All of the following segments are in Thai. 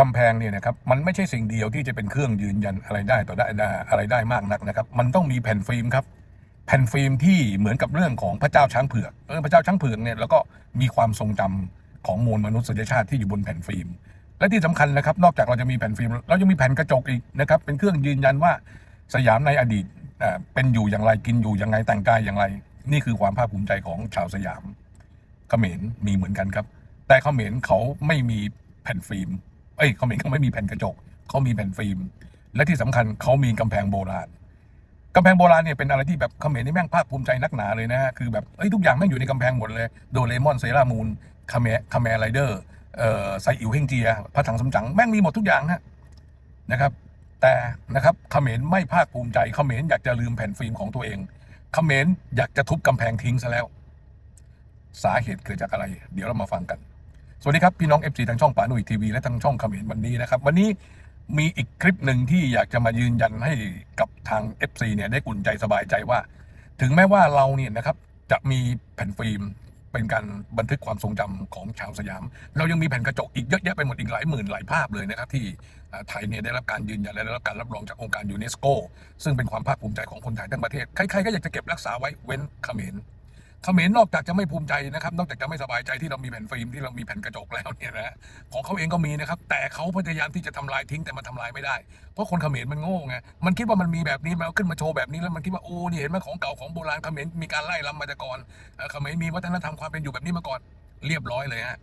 กำแพงเนี่ยนะครับมันไม่ใช่สิ่งเดียวที่จะเป็นเครื่องยืนยันอะไรได้ต่อได้ไดอะไรได้มากนักนะครับ มันต้องมีแผ่นฟิล์มครับ แผ่นฟิล์มที่เหมือนกับเรื่องของพระเจ้าช้างเผือกเออพระเจ้าช้างเผือกเนี่ยแล้วก็มีความทรงจำของมวลมนุษยชาติที่อยู่บนแผ่นฟิล์ม และที่สำคัญนะครับ นอกจากเราจะมีแผ่นฟิล์มเรายังมีแผ่นกระจกอีกนะครับ เป็นเครื่องยืนยันว่าสยามในอดีตเป็นอยู่อย่างไรกินอยู่อย่างไรแต่งกายอย่างไร นี่คือความภาคภูมิใจของชาวสยามเขมรมีเหมือนกันครับ แต่เขมรเขาไม่มีแผ่นฟิล์ม อ้ยเขมรเขาไม่มีแผ่นกระจก เขามีแผ่นฟิล์ม และที่สำคัญเขามีกำแพงโบราณกำแพงโบราณเนี่ยเป็นอะไรที่แบบเขมรนี่แม่งภาคภูมิใจนักหนาเลยนะฮะคือแบบเอ้ยทุกอย่างแม่งอยู่ในกำแพงหมดเลยโดเรมอนเซรามูนคาเมคาเมไรเดอร์เอ่อไซอิวเฮงเจียพระถังสำจังแม่งมีหมดทุกอย่างฮะนะครับ แต่นะครับเขมรไม่ภาคภูมิใจเขมรอยากจะลืมแผ่นฟิล์มของตัวเองเขมรอยากจะทุบกำแพงทิ้งซะแล้ว สาเหตุเกิดจากอะไร เดี๋ยวเรามาฟังกัน สวัสดีครับพี่น้อง FC ทางช่องป่าหนุ่ยทีวีและทางช่องเขมรวันนี้นะครับ วันนี้มีอีกคลิปหนึ่งที่อยากจะมายืนยันให้กับทาง FC เนี่ยได้อุ่นใจสบายใจว่า ถึงแม้ว่าเราเนี่ยนะครับจะมีแผ่นฟิล์มเป็นการบันทึกความทรงจำของชาวสยาม เรายังมีแผ่นกระจกอีกเยอะแยะไปหมดอีกหลายหมื่นหลายภาพเลยนะครับ ที่อ่าไทยเนี่ยได้รับการยืนยันและได้รับการรับรองจากองค์การยูเนสโกซึ่งเป็นความภาคภูมิใจของคนไทยทั้งประเทศใครๆก็อยากจะเก็บรักษาไว้เว้นเขมร เขมรนอกจากจะไม่ภูมิใจนะครับ นอกจากจะไม่สบายใจที่เรามีแผ่นฟิล์มที่เรามีแผ่นกระจกแล้วเนี่ยนะของเขาเองก็มีนะครับ แต่เขาพยายามที่จะทำลายทิ้งแต่มันทำลายไม่ได้ เพราะคนเขมรมันโง่ไงมันคิดว่ามันมีแบบนี้มันเอาขึ้นมาโชว์แบบนี้แล้วมันคิดว่าโอ้นี่เห็นไหมของเก่าของโบราณเขมรมีการไล่ล้ำมาจากก่อนเอ่อเขมรมีวัฒนธรรมความเป็นอยู่แบบนี้มาก่อน เรียบร้อยเลยฮะ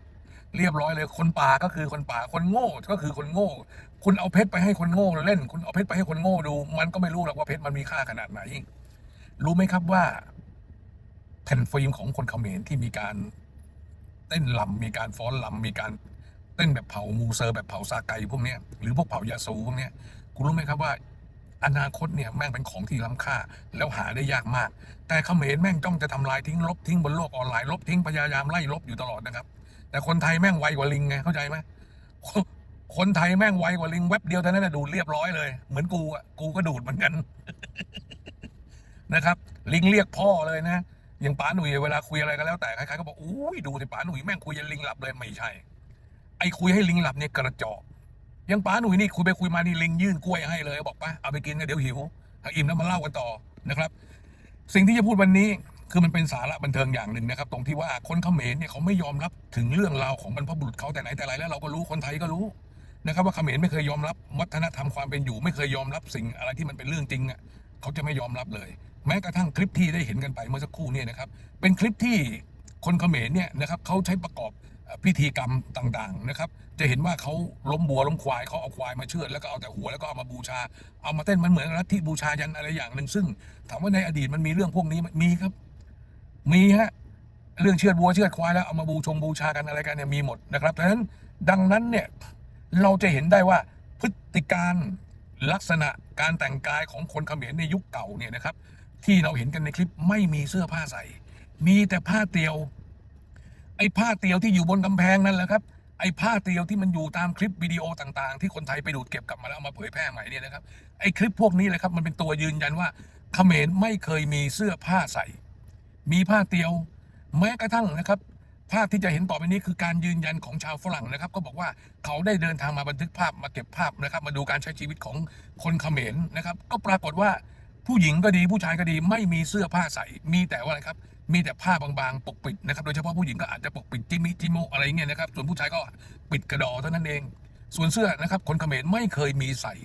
เรียบร้อยเลยคนป่าก็คือคนป่าคนโง่ก็คือคนโง่ คุณเอาเพชรไปให้คนโง่เล่น คุณเอาเพชรไปให้คนโง่ดู มันก็ไม่รู้หรอกว่าเพชรมันมีค่าขนาดไหนรู้ไหมครับว่า แผ่นฟิล์มของคนเขมรที่มีการเต้นลำมีการฟ้อนลำมีการเต้นแบบเผามูเซอร์แบบเผาซาไกพวกเนี้ยหรือพวกเผายาสูพวกเนี้ยคุณรู้ไหมครับว่า อนาคตเนี่ยแม่งเป็นของที่ล้ำค่าแล้วหาได้ยากมาก แต่เขมรแม่งจ้องจะทำลายทิ้งลบทิ้งบนโลกออนไลน์ลบทิ้งพยายามไล่ลบอยู่ตลอดนะครับ แต่คนไทยแม่งไวกว่าลิงไงเข้าใจไหมคนไทยแม่งไวกว่าลิงเว็บเดียวเท่านั้นนะดูดเรียบร้อยเลย เหมือนกูอะกูก็ดูดเหมือนกันนะครับ ลิงเรียกพ่อเลยนะ ย่างป๋าหนุ่ยเวลาคุยอะไรก็แล้วแต่ใครๆก็บอกอุ้ยดูสิป๋าหนุ่ยแม่งคุยยันลิงหลับเลยไม่ใช่ ไอ้คุยให้ลิงหลับเนี่ยกระจอกยังป๋าหนุ่ยนี่คุยไปคุยมานี่ลิงยื่นกล้วยให้เลยบอกป่ะเอาไปกินนะเดี๋ยวหิวเอาอิ่มแล้วมาเล่ากันต่อนะครับ สิ่งที่จะพูดวันนี้คือมันเป็นสาระบันเทิงอย่างหนึ่งนะครับ ตรงที่ว่าคนเขมรเนี่ยเขาไม่ยอมรับถึงเรื่องราวของบรรพบุรุษเขาแต่ไหนแต่ไรแล้วเราก็รู้คนไทยก็รู้นะครับ ว่าเขมรไม่เคยยอมรับวัฒนธรรมความเป็นอยู่ ไม่เคยยอมรับสิ่งอะไรที่มันเป็นเรื่องจริงอะเขาจะไม่ยอมรับเลย แม้กระทั่งคลิปที่ได้เห็นกันไปเมื่อสักครู่เนี่ยนะครับ เป็นคลิปที่คนเขมรเนี่ยนะครับเขาใช้ประกอบพิธีกรรมต่างๆนะครับ จะเห็นว่าเขาล้มบัวล้มควายเขาเอาควายมาเชือดแล้วก็เอาแต่หัวแล้วก็เอามาบูชา เอามาเต้นมันเหมือนลัทธิบูชายันอะไรอย่างหนึ่งซึ่ง ถามว่าในอดีตมันมีเรื่องพวกนี้มมีครับ มีฮะเรื่องเชือดวัวเชือดควายแล้วเอามาบูชงบูชากันอะไรกันเนี่ยมีหมดนะครับดังนั้นดังนั้นเนี่ยเราจะเห็นได้ว่าพฤติการลักษณะการแต่งกายของคนเขมรในยุคเก่าเนี่ยนะครับ ที่เราเห็นกันในคลิปไม่มีเสื้อผ้าใส่ มีแต่ผ้าเตียว ไอ้ผ้าเตียวที่อยู่บนกำแพงนั่นแหละครับ ไอ้ผ้าเตียวที่มันอยู่ตามคลิปวิดีโอต่าง ๆ ที่คนไทยไปดูดเก็บกลับมาแล้วมาเผยแพร่ใหม่เนี่ยนะครับ ไอ้คลิปพวกนี้เลยครับมันเป็นตัวยืนยันว่าเขมรไม่เคยมีเสื้อผ้าใส่ มีผ้าเตียวแม้กระทั่งนะครับภาพที่จะเห็นต่อไปนี้คือการยืนยันของชาวฝรั่งนะครับ ก็บอกว่าเขาได้เดินทางมาบันทึกภาพมาเก็บภาพนะครับ มาดูการใช้ชีวิตของคนเขมรนะครับ ก็ปรากฏว่า ผู้หญิงก็ดีผู้ชายก็ดีไม่มีเสื้อผ้าใส่มีแต่ว่าอะไรครับ มีแต่ผ้าบางๆ ปกปิดนะครับ โดยเฉพาะผู้หญิงก็อาจจะปกปิดจิมิจิโมอะไรเงี้ยนะครับ ส่วนผู้ชายก็ปิดกระดอเท่านั้นเอง ส่วนเสื้อนะครับคนเขมรไม่เคยมีใส่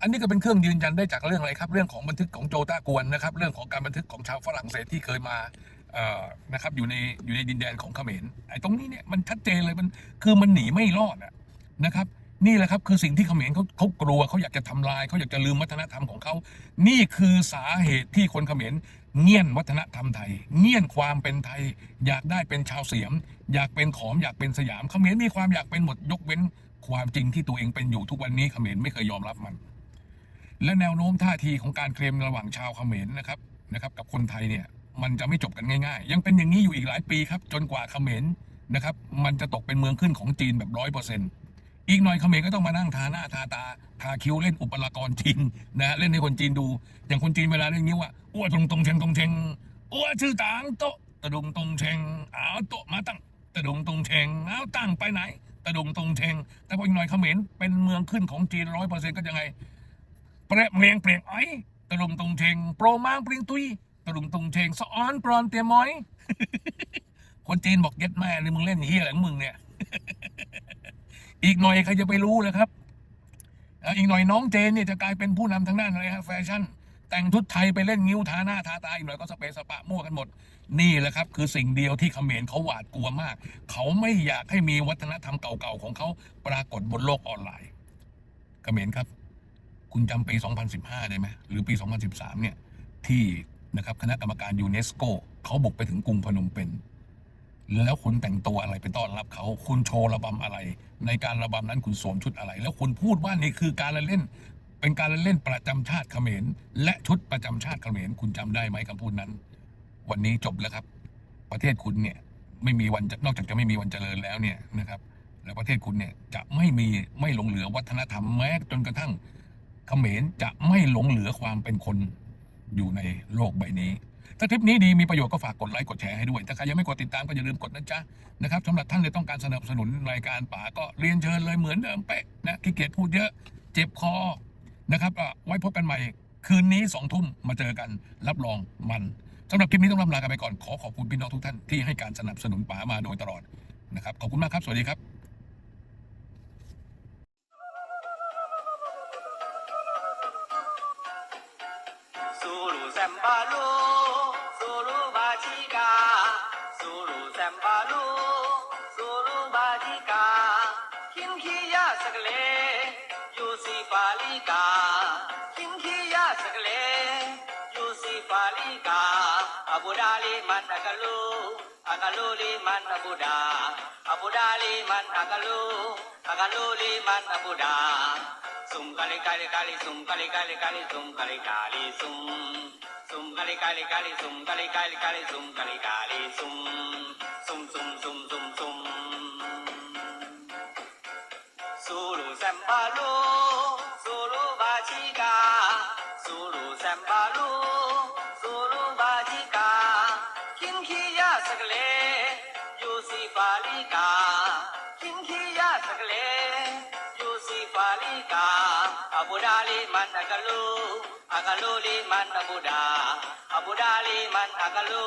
อันนี้ก็เป็นเครื่องยืนยันได้จากเรื่องอะไรครับ เรื่องของบันทึกของโจตากวนนะครับ เรื่องของการบันทึกของชาวฝรั่งเศสที่เคยมาเอ่อนะครับอยู่ในอยู่ในดินแดนของเขมรไอ้ตรงนี้เนี่ยมันชัดเจนเลยมันคือมันหนีไม่รอดอะนะครับ นี่แหละครับคือสิ่งที่เขมรเขาเขากลัวเขาอยากจะทำลายเขาอยากจะลืมวัฒนธรรมของเขา นี่คือสาเหตุที่คนเขมรเงี่ยนวัฒนธรรมไทย เงี่ยนความเป็นไทย อยากได้เป็นชาวเสียม อยากเป็นขอมอยากเป็นสยามเขมรมีความอยากเป็นหมดยกเว้น ความจริงที่ตัวเองเป็นอยู่ทุกวันนี้เขมรไม่เคยยอมรับมัน และแนวโน้มท่าทีของการเคลมระหว่างชาวเขมรนะครับนะครับกับคนไทยเนี่ยมันจะไม่จบกันง่าย ๆ ยังเป็นอย่างนี้อยู่อีกหลายปีครับจนกว่าเขมรนะครับมันจะตกเป็นเมืองขึ้นของจีนแบบร้อยเปอร์เซ็นต์ อีกหน่อยเขมรก็ต้องมานั่งทาหน้าทาตาทาคิ้วเล่นอุปรากรจีนนะเล่นให้คนจีนดู อย่างคนจีนเวลาเล่นนิ้ว่าอ้วตรงตรงเชงตรงเชงอ้วชื่อต่างโตตะดุงตรงเชงเอาโตมาตั้งตะดุงตรงเชงเอาตั้งไปไหนตะดุงตรงเชงแต่พออีกหน่อยเขมรเป็นเมืองขึ้นของจีนร้อยเปอร์เซ็นต์ก็ยังไงเปรเมียงเปลี่ยงไอ้ตะดุงตรงเชงโปรมางเปลี่ยงตุยตะดุงตรงเชงสะออนปรอนเตียมอยคนจีนบอกเย็ดแม่เลยมึงเล่นเฮียอะไรของมึงเนี่ย อีกหน่อยใครจะไปรู้เลยครับอีกหน่อยน้องเจนเนี่ยจะกลายเป็นผู้นำทางด้านอะไรฮะแฟชั่น แต่งชุดไทยไปเล่นงิ้วทาหน้าทาตาอีกหน่อยก็สเปซสปะมั่วกันหมด นี่แหละครับ คือสิ่งเดียวที่เขมรเขาหวาดกลัวมาก เขาไม่อยากให้มีวัฒนธรรมเก่าๆของเขาปรากฏบนโลกออนไลน์เขมรครับ คุณจำปี 2015 ได้ไหมหรือปี 2013 เนี่ยที่นะครับคณะกรรมการยูเนสโกเขาบุกไปถึงกรุงพนมเปญ แล้วคุณแต่งตัวอะไรไปต้อนรับเขาคุณโชว์ระบำอะไร ในการระบำนั้นคุณสวมชุดอะไร แล้วคุณพูดว่านี่คือการละเล่น เป็นการละเล่นประจำชาติเขมรและชุดประจำชาติเขมรคุณจำได้ไหมคำพูดนั้น วันนี้จบแล้วครับ ประเทศคุณเนี่ยไม่มีวันจะนอกจากจะไม่มีวันเจริญแล้วเนี่ยนะครับแล้วประเทศคุณเนี่ยจะไม่มีไม่หลงเหลือวัฒนธรรมแม้จนกระทั่งเขมรจะไม่หลงเหลือความเป็นคนอยู่ในโลกใบนี้ ถ้าคลิปนี้ดีมีประโยชน์ก็ฝากกดไลค์กดแชร์ให้ด้วย ถ้าใครยังไม่กดติดตามก็อย่าลืมกดนะจ๊ะนะครับสำหรับท่านที่ต้องการสนับสนุนรายการป่าก็เรียนเชิญเลยเหมือนเดิมเป๊ะนะขี้เกียจพูดเยอะเจ็บคอนะครับไว้พบกันใหม่ คืนนี้สองทุ่มมาเจอกันรับรองมันสำหรับคลิปนี้ต้องลำลากันไปก่อนขอขอบคุณพี่น้องทุกท่านที่ให้การสนับสนุนป๋ามาโดยตลอดนะครับขอบคุณมากครับ สวัสดีครับแซมบาลู abudali man agalu agaluli man abuda abudali man agalu agaluli man abuda sum kali kali kali sum kali kali kali sum kali kali sum sum kali kali kali sum kali kali kali sum kali kali sum abudali man agalu agaluli man abuda abudali man agalu